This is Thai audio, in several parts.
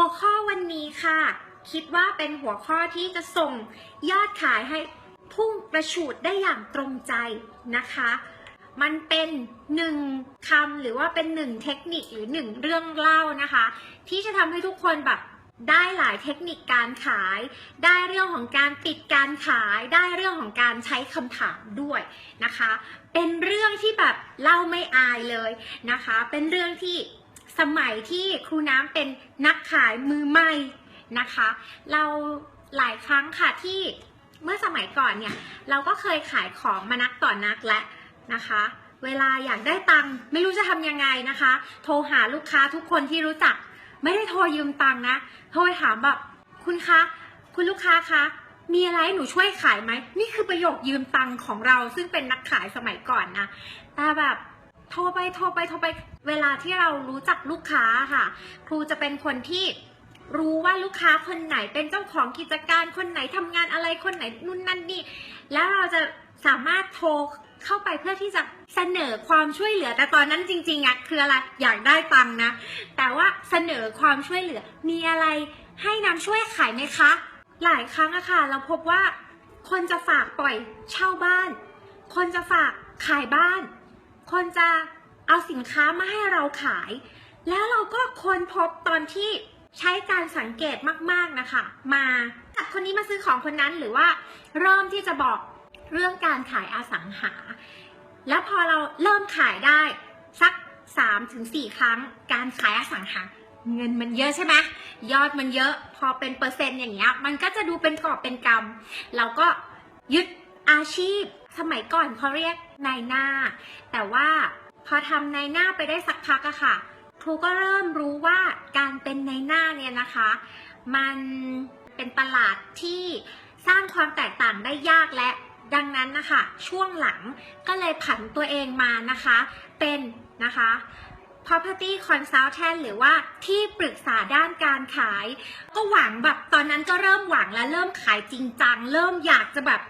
หัวข้อวันนี้ค่ะ คิดว่าเป็นหัวข้อที่จะส่งยอดขายให้พุ่งประฉูดได้อย่างตรงใจนะคะ มันเป็นหนึ่งคำหรือว่าเป็นหนึ่งเทคนิคหรือหนึ่งเรื่องเล่านะคะ ที่จะทำให้ทุกคนแบบได้หลายเทคนิคการขาย ได้เรื่องของการปิดการขาย ได้เรื่องของการใช้คำถามด้วยนะคะ เป็นเรื่องที่แบบเล่าไม่อายเลยนะคะ เป็นเรื่องที่ สมัยที่ครูน้ำเป็นนักขายมือใหม่นะคะ เราหลายครั้งค่ะที่เมื่อสมัยก่อนเนี่ย เราก็เคยขายของมานักต่อนนักและนะคะ เวลาอยากได้ตังค์ไม่รู้จะทำยังไงนะคะ โทรหาลูกค้าทุกคนที่รู้จัก ไม่ได้โทรยืมตังค์นะ โทรถามแบบคุณคะคุณลูกค้าคะมีอะไรให้หนูช่วยขายไหมนี่คือประโยคยืมตังค์ของเราซึ่งเป็นนักขายสมัยก่อนนะแต่แบบ โทรไปโทรไปโทรไป เวลาที่เรารู้จักลูกค้าค่ะ ครูจะเป็นคนที่รู้ว่าลูกค้าคนไหนเป็นเจ้าของกิจการคนไหนทำงานอะไรคนไหนนู่นนั่นนี่แล้วเราจะสามารถโทรเข้าไปเพื่อที่จะเสนอความช่วยเหลือ แต่ตอนนั้นจริงๆอะคืออะไรอยากได้ตังนะ แต่ว่าเสนอความช่วยเหลือ มีอะไรให้น้ำช่วยขายไหมคะ หลายครั้งอะค่ะ เราพบว่าคนจะฝากปล่อยเช่าบ้าน คนจะฝากขายบ้าน คนจะเอาสินค้ามาให้เราขาย แล้วเราก็ค้นพบตอนที่ใช้การสังเกตมากๆนะคะ มาจากคนนี้มาซื้อของคนนั้นหรือว่าเริ่มที่จะบอกเรื่องการขายอสังหา แล้วพอเราเริ่มขายได้สัก3ถึง4ครั้ง การขายอสังหาเงินมันเยอะใช่ไหมยอดมันเยอะพอเป็นเปอร์เซ็นต์อย่างเงี้ย มันก็จะดูเป็นกอบเป็นกำเราก็ยึดอาชีพ สมัยก่อนเขาเรียกนายหน้า แต่ว่าพอทำนายหน้าไปได้สักพักอะค่ะ ครูก็เริ่มรู้ว่าการเป็นนายหน้าเนี่ยนะคะ มันเป็นตลาดที่สร้างความแตกต่างได้ยากและดังนั้นนะคะช่วงหลังก็เลยผันตัวเองมานะคะ เป็นนะคะ property consultant หรือว่าที่ปรึกษาด้านการขาย ก็หวังแบบตอนนั้นก็เริ่มหวังแล้วเริ่มขายจริงจัง เริ่มอยากจะแบบ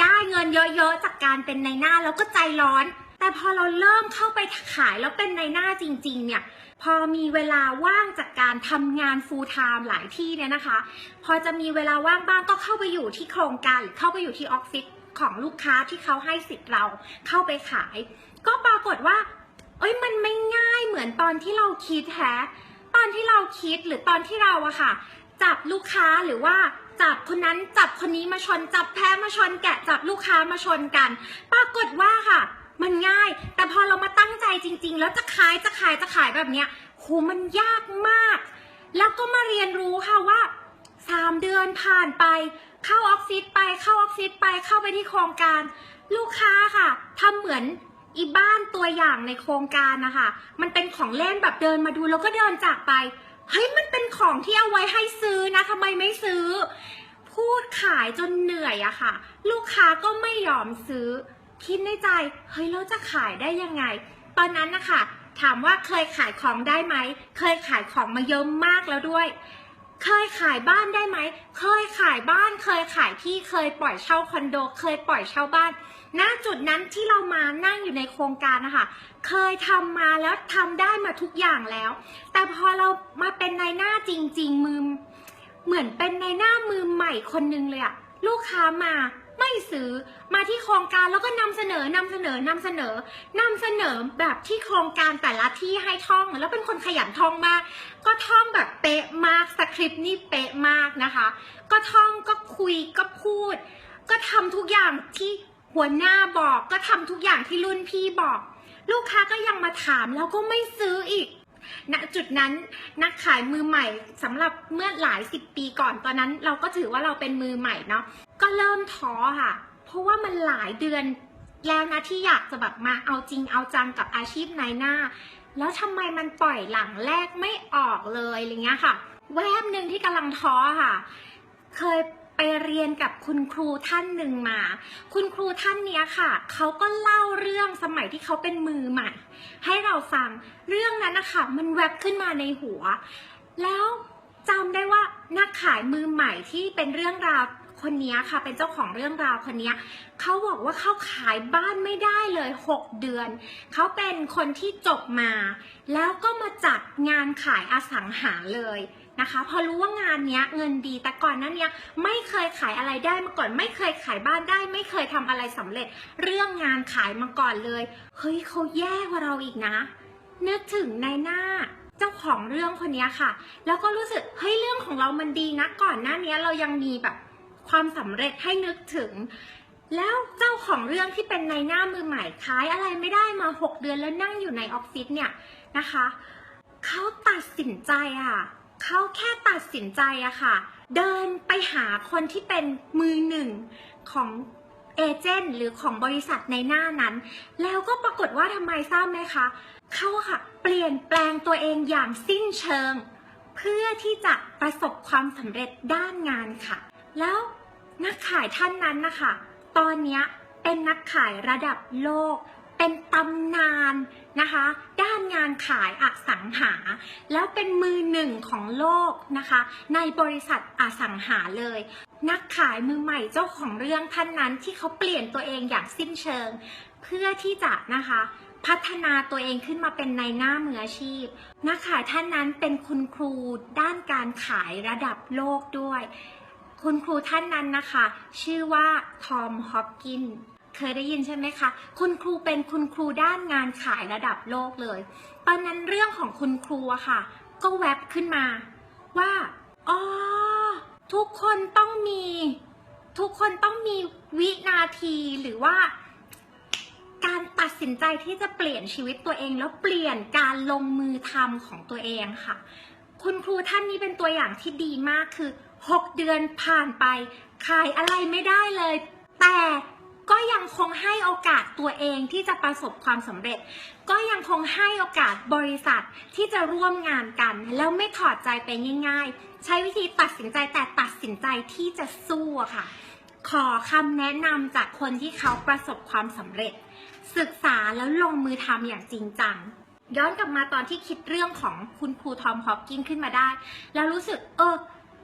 ได้เงินเยอะๆ จากการเป็นในหน้าแล้วก็ใจร้อน แต่พอเราเริ่มเข้าไปขายแล้วเป็นในหน้าจริง ๆ เนี่ย พอมีเวลาว่างจากการทำงาน full time หลายที่เนี่ยนะคะ พอจะมีเวลาว่างบ้างก็เข้าไปอยู่ที่โครงการหรือเข้าไปอยู่ที่ออฟฟิศของลูกค้าที่เขาให้สิทธิ์เราเข้าไปขาย ก็ปรากฏว่า เอ้ยมันไม่ง่ายเหมือนตอนที่เราคิดแฮะตอนที่เราคิดหรือตอนที่เราอะค่ะ จับลูกค้าหรือว่า จับคนนั้นจับคนนี้มาชนจับแพ้มาชนแกะจับลูกค้ามาชนกัน ปรากฏว่าค่ะ มันง่าย แต่พอเรามาตั้งใจจริง ๆ แล้วจะขายจะขายจะขายแบบเนี้ยโหมันยากมาก แล้วก็มาเรียนรู้ค่ะว่าสามเดือนผ่านไป เข้าออฟฟิศไปเข้าออฟฟิศไปเข้าไปที่โครงการ ลูกค้าค่ะทำเหมือนอีบ้านตัวอย่างในโครงการนะคะ มันเป็นของเล่นแบบเดินมาดูแล้วก็เดินจากไป เฮ้ยมันเป็นของที่เอาไว้ให้ซื้อนะทำไมไม่ซื้อ พูดขายจนเหนื่อยอะค่ะ ลูกค้าก็ไม่ยอมซื้อ คิดในใจ เฮ้ยเราจะขายได้ยังไง ตอนนั้นนะคะถามว่าเคยขายของได้ไหม เคยขายของมาเยอะมากแล้วด้วย เคยขายบ้านได้ไหม เคยขายบ้าน เคยขายที่ เคยปล่อยเช่าคอนโด เคยปล่อยเช่าบ้าน ณ จุดนั้นที่เรามานั่งอยู่ในโครงการนะคะ เคยทำมาแล้วทำได้มาทุกอย่างแล้ว แต่พอเรามาเป็นในหน้าจริง ๆ มือ เหมือนเป็นในหน้ามือใหม่คนนึงเลยอะลูกค้ามา ไม่ซื้อมาที่โครงการแล้วก็นำเสนอนำเสนอนำเสนอนำเสนอแบบที่โครงการแต่ละที่ให้ท่อง แล้วเป็นคนขยันท่องมาก ก็ท่องแบบเป๊ะมากสคริปต์นี่เป๊ะมากนะคะ ก็ท่องก็คุยก็พูด ก็ทำทุกอย่างที่หัวหน้าบอกก็ทำทุกอย่างที่รุ่นพี่บอก ลูกค้าก็ยังมาถามแล้วก็ไม่ซื้ออีก ณจุดนั้นนักขายมือใหม่สำหรับเมื่อหลายสิบปีก่อนตอนนั้น เราก็ถือว่าเราเป็นมือใหม่เนาะก็เริ่มท้อค่ะ เพราะว่ามันหลายเดือนแล้วนะที่อยากจะแบบมาเอาจริงเอาจังกับอาชีพนายหน้า แล้วทำไมมันปล่อยหลังแรกไม่ออกเลยอะไรเงี้ยค่ะ แวบหนึ่งที่กำลังท้อค่ะ เคย ไปเรียนกับคุณครูท่านหนึ่งมา คุณครูท่านนี้ค่ะ เขาก็เล่าเรื่องสมัยที่เขาเป็นมือใหม่ ให้เราฟังเรื่องนั้นนะคะมันแวบขึ้นมาในหัว แล้วจำได้ว่านักขายมือใหม่ที่เป็นเรื่องราวคนนี้ค่ะเป็นเจ้าของเรื่องราวคนนี้เขาบอกว่าเขาขายบ้านไม่ได้เลย 6 เดือน เขาเป็นคนที่จบมา แล้วก็มาจัดงานขายอสังหาเลย นะคะ พอรู้ว่างานเนี้ยเงินดีแต่ก่อนนั้นเนี้ยไม่เคยขายอะไรได้มาก่อน ไม่เคยขายบ้านได้ ไม่เคยทำอะไรสำเร็จ เรื่องงานขายมาก่อนเลยเฮ้ยเขาแย่กว่าเราอีกนะ นึกถึงในหน้าเจ้าของเรื่องคนนี้ค่ะ แล้วก็รู้สึกเฮ้ยเรื่องของเรามันดีนะก่อนหน้านี้เรายังมีแบบความสำเร็จให้นึกถึง แล้วเจ้าของเรื่องที่เป็นในหน้ามือใหม่ขายอะไรไม่ได้มา 6 เดือนแล้วนั่งอยู่ในออฟฟิศเนี่ยนะคะเขาตัดสินใจอะ เขาแค่ตัดสินใจอะค่ะ เดินไปหาคนที่เป็นมือหนึ่งของเอเจนต์หรือของบริษัทในหน้านั้น แล้วก็ปรากฏว่าทำไมทราบไหมคะเขาค่ะเปลี่ยนแปลงตัวเองอย่างสิ้นเชิง เพื่อที่จะประสบความสำเร็จด้านงานค่ะ แล้วนักขายท่านนั้นนะคะ ตอนนี้เป็นนักขายระดับโลก เป็นตำนานนะคะ ด้านงานขายอสังหา แล้วเป็นมือหนึ่งของโลกนะคะ ในบริษัทอสังหาเลย นักขายมือใหม่เจ้าของเรื่องท่านนั้นที่เขาเปลี่ยนตัวเองอย่างสิ้นเชิง เพื่อที่จะนะคะพัฒนาตัวเองขึ้นมาเป็นในหน้ามืออาชีพนักขายท่านนั้นเป็นคุณครูด้านการขายระดับโลกด้วย คุณครูท่านนั้นนะคะ ชื่อว่าทอมฮอปกิน เคยได้ยินใช่ไหมคะ คุณครูเป็นคุณครูด้านงานขายระดับโลกเลย ตอนนั้นเรื่องของคุณครูอะค่ะ ก็แวบขึ้นมา ว่าอ๋อทุกคนต้องมี ทุกคนต้องมีวินาทีหรือว่า การตัดสินใจที่จะเปลี่ยนชีวิตตัวเอง แล้วเปลี่ยนการลงมือทำของตัวเองค่ะ คุณครูท่านนี้เป็นตัวอย่างที่ดีมากคือ 6 เดือนผ่านไป ขายอะไรไม่ได้เลย แต่ ก็ยังคงให้โอกาสตัวเองที่จะประสบความสำเร็จ ก็ยังคงให้โอกาสบริษัทที่จะร่วมงานกัน แล้วไม่ถอดใจไปง่าย ๆ ใช้วิธีตัดสินใจแต่ตัดสินใจที่จะสู้ค่ะ ขอคำแนะนำจากคนที่เขาประสบความสำเร็จ ศึกษาแล้วลงมือทำอย่างจริงจังย้อนกลับมาตอนที่คิดเรื่องของคุณครูทอมฮอปกินขึ้นมาได้ แล้วรู้สึก เออ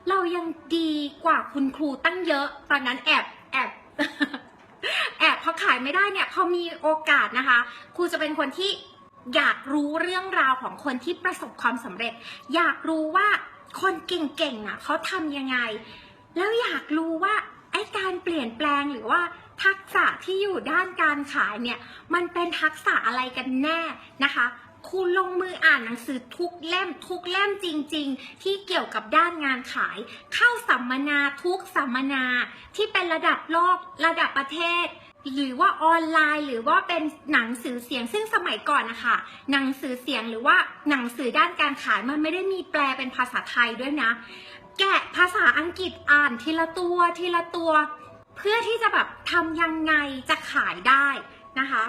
เรายังดีกว่าคุณครูตั้งเยอะ ตอนนั้นแอบแอบ แอบพอขายไม่ได้เนี่ยพอมีโอกาสนะคะครูจะเป็นคนที่อยากรู้เรื่องราวของคนที่ประสบความสำเร็จ อยากรู้ว่าคนเก่งๆอะเขาทำยังไง แล้วอยากรู้ว่าไอ้การเปลี่ยนแปลงหรือว่าทักษะที่อยู่ด้านการขายเนี่ยมันเป็นทักษะอะไรกันแน่นะคะครูลงมืออ่านหนังสือทุกเล่มทุกเล่มจริง ๆ ที่เกี่ยวกับด้านงานขาย เข้าสัมมนาทุกสัมมนาที่เป็นระดับโลกระดับประเทศ หรือว่าออนไลน์ หรือว่าเป็นหนังสือเสียงซึ่งสมัยก่อนนะคะหนังสือเสียงหรือว่าหนังสือด้านการขายมันไม่ได้มีแปลเป็นภาษาไทยด้วยนะ แกะภาษาอังกฤษอ่านทีละตัวทีละตัว เพื่อที่จะแบบทำยังไงจะขายได้นะคะ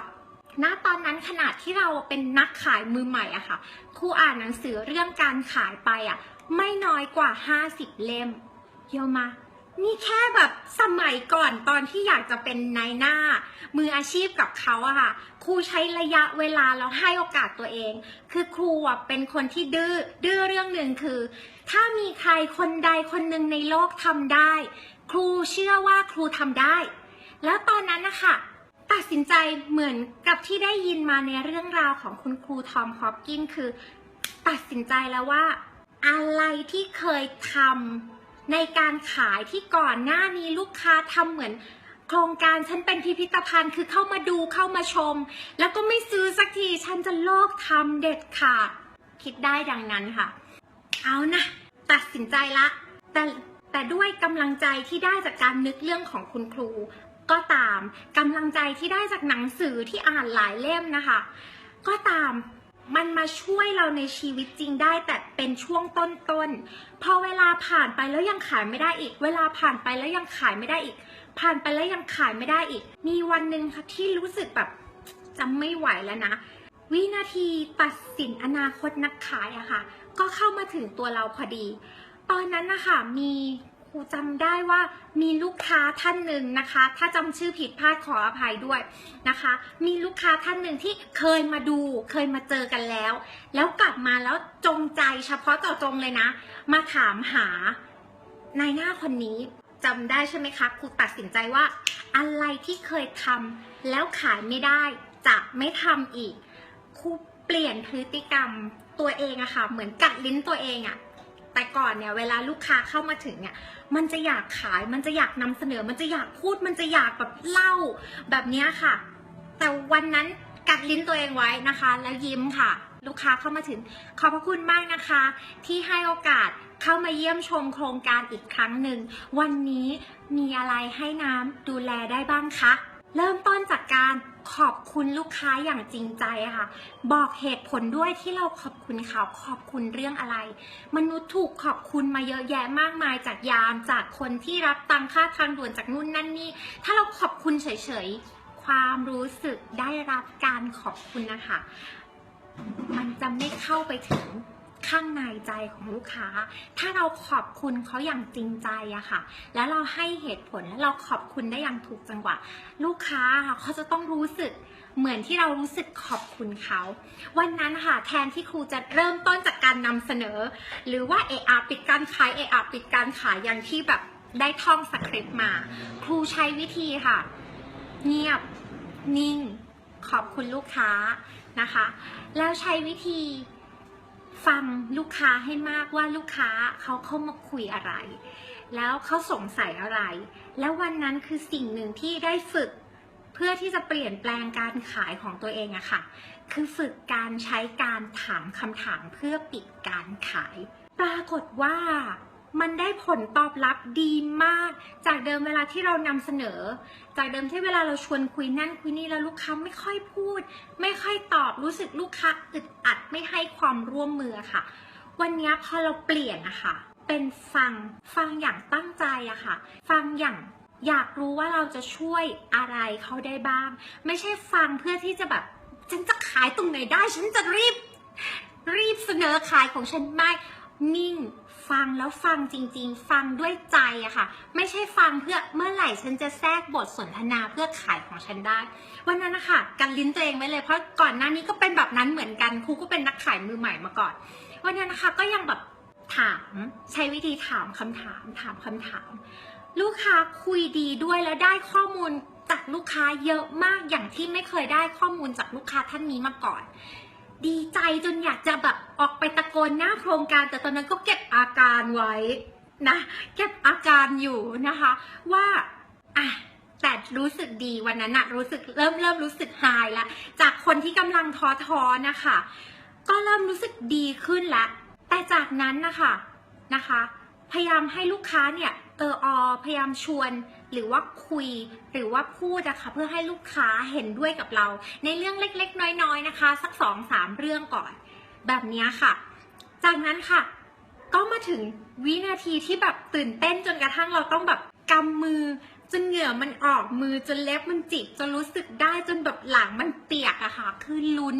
ณตอนนั้นขนาดที่เราเป็นนักขายมือใหม่อะค่ะครูอ่านหนังสือเรื่องการขายไปอะไม่น้อยกว่า 50 เล่มเยอะมา นี่แค่แบบสมัยก่อนตอนที่อยากจะเป็นนายหน้า มืออาชีพกับเขาอะค่ะ ครูใช้ระยะเวลาแล้วให้โอกาสตัวเอง คือครูอะเป็นคนที่ดื้อดื้อเรื่องหนึ่งคือ ถ้ามีใครคนใดคนหนึ่งในโลกทำได้ ครูเชื่อว่าครูทำได้ แล้วตอนนั้นนะคะตัดสินใจเหมือนกับที่ได้ยินมาในเรื่องราวของคุณครูทอมฮอปกินคือ ตัดสินใจแล้วว่า อะไรที่เคยทำ ในการขายที่ก่อนหน้านี้ลูกค้าทำเหมือนโครงการฉันเป็นพิพิธภัณฑ์คือเข้ามาดูเข้ามาชม แล้วก็ไม่ซื้อสักทีฉันจะเลิกทำเด็ดขาดคิดได้ดังนั้นค่ะ เอานะ ตัดสินใจละ แต่แต่ด้วยกำลังใจที่ได้จากการนึกเรื่องของคุณครู ก็ตามกำลังใจที่ได้จากหนังสือที่อ่านหลายเล่มนะคะ ก็ตาม มันมาช่วยเราในชีวิตจริงได้ แต่เป็นช่วงต้นๆ พอเวลาผ่านไปแล้วยังขายไม่ได้อีก เวลาผ่านไปแล้วยังขายไม่ได้อีก ผ่านไปแล้วยังขายไม่ได้อีก มีวันหนึ่งค่ะที่รู้สึกแบบจะไม่ไหวแล้วนะ วินาทีตัดสินอนาคตนักขายอะค่ะ ก็เข้ามาถึงตัวเราพอดี ตอนนั้นนะคะมี รูจำได้ว่ามีลูกค้าท่านหนึ่งนะคะ ถ้าจำชื่อผิดพลาดขออภัยด้วยนะคะ มีลูกค้าท่านหนึ่งที่เคยมาดูเคยมาเจอกันแล้ว แล้วกลับมาแล้วจงใจเฉพาะเจาะจงเลยนะ มาถามหานายหน้าคนนี้จำได้ใช่ไหมคะครูตัดสินใจว่า อะไรที่เคยทำแล้วขายไม่ได้จะไม่ทำอีกครูเปลี่ยนพฤติกรรมตัวเองอะค่ะ เหมือนกัดลิ้นตัวเองอะ แต่ก่อนเนี่ยเวลาลูกค้าเข้ามาถึงเนี่ยมันจะอยากขายมันจะอยากนำเสนอ มันจะอยากพูด มันจะอยากแบบเล่าแบบนี้ค่ะ แต่วันนั้นกัดลิ้นตัวเองไว้นะคะ แล้วยิ้มค่ะ ลูกค้าเข้ามาถึง ขอบพระคุณมากนะคะ ที่ให้โอกาสเข้ามาเยี่ยมชมโครงการอีกครั้งหนึ่ง วันนี้มีอะไรให้น้ำดูแลได้บ้างคะ เริ่มต้นจากการ ขอบคุณลูกค้าอย่างจริงใจค่ะ บอกเหตุผลด้วยที่เราขอบคุณเขาขอบคุณเรื่องอะไร มนุษย์ถูกขอบคุณมาเยอะแยะมากมายจากยามจากคนที่รับตังค่าทางด่วนจากนู่นนั่นนี่ ถ้าเราขอบคุณเฉยๆ ความรู้สึกได้รับการขอบคุณนะคะ มันจะไม่เข้าไปถึง ข้างในใจของลูกค้า ถ้าเราขอบคุณเขาอย่างจริงใจอะค่ะ แล้วเราให้เหตุผลแล้วเราขอบคุณได้อย่างถูกจังหวะ ลูกค้าเขาจะต้องรู้สึกเหมือนที่เรารู้สึกขอบคุณเขา วันนั้นค่ะแทนที่ครูจะเริ่มต้นจากการนำเสนอ หรือว่าเออาปิดการขายเออาปิดการขายอย่างที่แบบได้ท่องสคริปต์มา ครูใช้วิธีค่ะ เงียบนิ่ง ขอบคุณลูกค้านะคะ แล้วใช้วิธี ฟังลูกค้าให้มากว่าลูกค้าเขาเข้ามาคุยอะไร แล้วเขาสงสัยอะไร แล้ววันนั้นคือสิ่งหนึ่งที่ได้ฝึกเพื่อที่จะเปลี่ยนแปลงการขายของตัวเองอะค่ะ คือฝึกการใช้การถามคำถามเพื่อปิดการขาย ปรากฏว่า มันได้ผลตอบรับดีมาก จากเดิมเวลาที่เรานำเสนอ จากเดิมที่เวลาเราชวนคุยนั่นคุยนี่แล้วลูกค้าไม่ค่อยพูด ไม่ค่อยตอบรู้สึกลูกค้าอึดอัดไม่ให้ความร่วมมือค่ะ วันนี้พอเราเปลี่ยนอะค่ะเป็นฟังฟังอย่างตั้งใจอะค่ะ ฟังอย่างอยากรู้ว่าเราจะช่วยอะไรเขาได้บ้าง ไม่ใช่ฟังเพื่อที่จะแบบ ฉันจะขายตรงไหนได้ ฉันจะรีบ รีบเสนอขายของฉันไม่นิ่ง ฟังแล้วฟังจริง ๆ ฟังด้วยใจอะค่ะ ไม่ใช่ฟังเพื่อเมื่อไหร่ฉันจะแทรกบทสนทนาเพื่อขายของฉันได้ วันนั้นนะคะกันลิ้นตัวเองไว้เลยเพราะก่อนหน้านี้ก็เป็นแบบนั้นเหมือนกันครูก็เป็นนักขายมือใหม่มาก่อน วันนั้นนะคะก็ยังแบบถามใช้วิธีถามคำถามถามคำถาม ลูกค้าคุยดีด้วยแล้วได้ข้อมูลจากลูกค้าเยอะมากอย่างที่ไม่เคยได้ข้อมูลจากลูกค้าท่านนี้มาก่อน ดีใจจนอยากจะแบบออกไปตะโกนหน้าโครงการ แต่ตอนนั้นก็เก็บอาการไว้นะเก็บอาการอยู่นะคะ ว่าอะแต่รู้สึกดีวันนั้นนะรู้สึกเริ่มเริ่มรู้สึกหายละจากคนที่กำลังท้อท้อนะคะ ก็เริ่มรู้สึกดีขึ้นละแต่จากนั้นนะคะนะคะ พยายามให้ลูกค้าเนี่ย เอออพยายามชวนหรือว่าคุยหรือว่าพูดนะคะเพื่อให้ลูกค้าเห็นด้วยกับเรา ในเรื่องเล็กๆ น้อยๆนะคะ สักสองสามเรื่องก่อน แบบนี้ค่ะ จากนั้นค่ะ ก็มาถึงวินาทีที่แบบตื่นเต้นจนกระทั่งเราต้องแบบกำมือจนเหงื่อมันออกมือจนเล็บมันจิกจนรู้สึกได้จนแบบหลังมันเปียกอะค่ะ คือลุ้น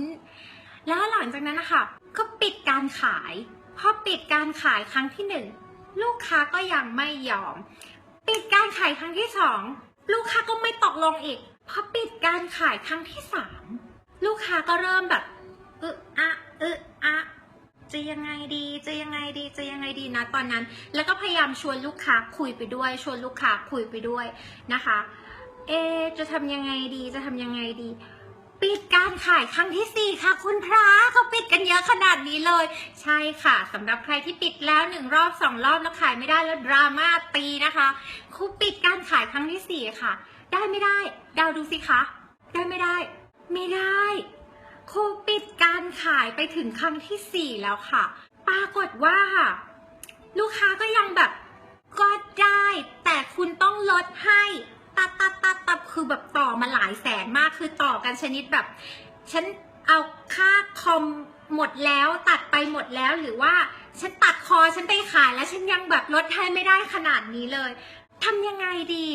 แล้วหลังจากนั้นนะคะก็ปิดการขายพอปิดการขายครั้งที่หนึ่ง ลูกค้าก็ยังไม่ยอม ปิดการขายครั้งที่สองลูกค้าก็ไม่ตกลงอีกพอปิดการขายครั้งที่สามลูกค้าก็เริ่มแบบอึอะอึอะจะยังไงดีจะยังไงดีจะยังไงดีนะตอนนั้น แล้วก็พยายามชวนลูกค้าคุยไปด้วย ชวนลูกค้าคุยไปด้วยนะคะ เอจะทำยังไงดีจะทำยังไงดี ปิดการขายครั้งที่สี่ค่ะ คุณพระเขาปิดกันเยอะขนาดนี้เลย ใช่ค่ะสำหรับใครที่ปิดแล้วหนึ่งรอบสองรอบแล้วขายไม่ได้แล้วดราม่าตีนะคะครูปิดการขายครั้งที่สี่ค่ะ ได้ไม่ได้เดาดูสิคะ ได้ไม่ได้ ไม่ได้ครูปิดการขายไปถึงครั้งที่สี่แล้วค่ะ ปรากฏว่าค่ะลูกค้าก็ยังแบบก็ได้ แต่คุณต้องลดให้ ตัดตัดตัดตัดคือแบบต่อมาหลายแสนมากคือต่อกันชนิดแบบ ฉันเอาค่าคอมหมดแล้วตัดไปหมดแล้วหรือว่าฉันตัดคอฉันไปขายแล้วฉันยังแบบลดให้ไม่ได้ขนาดนี้เลยทำยังไงดี